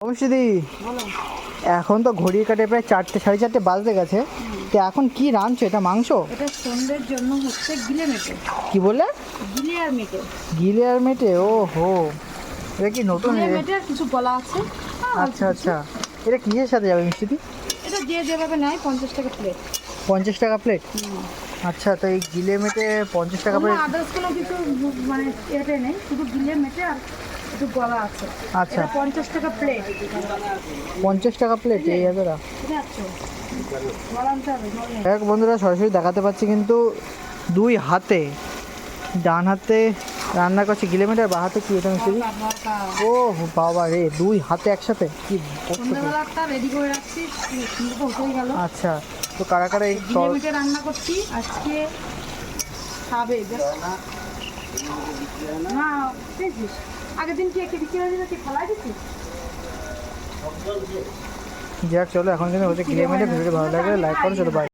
অবশ্যই এখন তো ঘড়ির কাটে প্রায় চারটে সাড়ে চারটে বাজতে গেছে। তো এখন কি রাঁধছো? এটা মাংস? এটা সন্ধ্যের জন্য হচ্ছে গিলে মেটে। কি বললে? গিলে আর মেটে। গিলে আর মেটে? ও হো এটা কি নতুন? মেটে কিছু বলা আছে? হ্যাঁ, আচ্ছা আচ্ছা। এটা কিসের সাথে যাবে মিষ্টি এটা যে যেভাবে নেয় পঞ্চাশ টাকা প্লেট পঞ্চাশ টাকা প্লেট আচ্ছা তো এই গিলে মেটে পঞ্চাশ টাকা প্লেট আদার্স কোনো কিছু মানে এতে নেই। শুধু গিলে মেটে আর একটু গলা আছে। আচ্ছা। এটা পঞ্চাশ টাকা প্লেট পঞ্চাশ টাকা প্লেট এই নলে। এক বন্ধুরা সরাসরি দেখাতে পাচ্ছি কিন্তু দুই হাতে ডান হাতে রান্না করছে। কিলোমিটার বা হাতে কি এটা ভরকা। ও বাবা রে দুই হাতে একসাথে? কি রেডি করে রাখছি। গেল। আচ্ছা তো কারা কারা এই রান্না করছি। আজকে খাবে না দেখছিস। আগের দিন কি একটা বিক্রি হয়ে গেছে ফেলাই দিচ্ছিস যাক চলো এখন কিন্তু হচ্ছে কিলোমিটার ভিডিওটি ভালো লাগে লাইক করো চলো বাই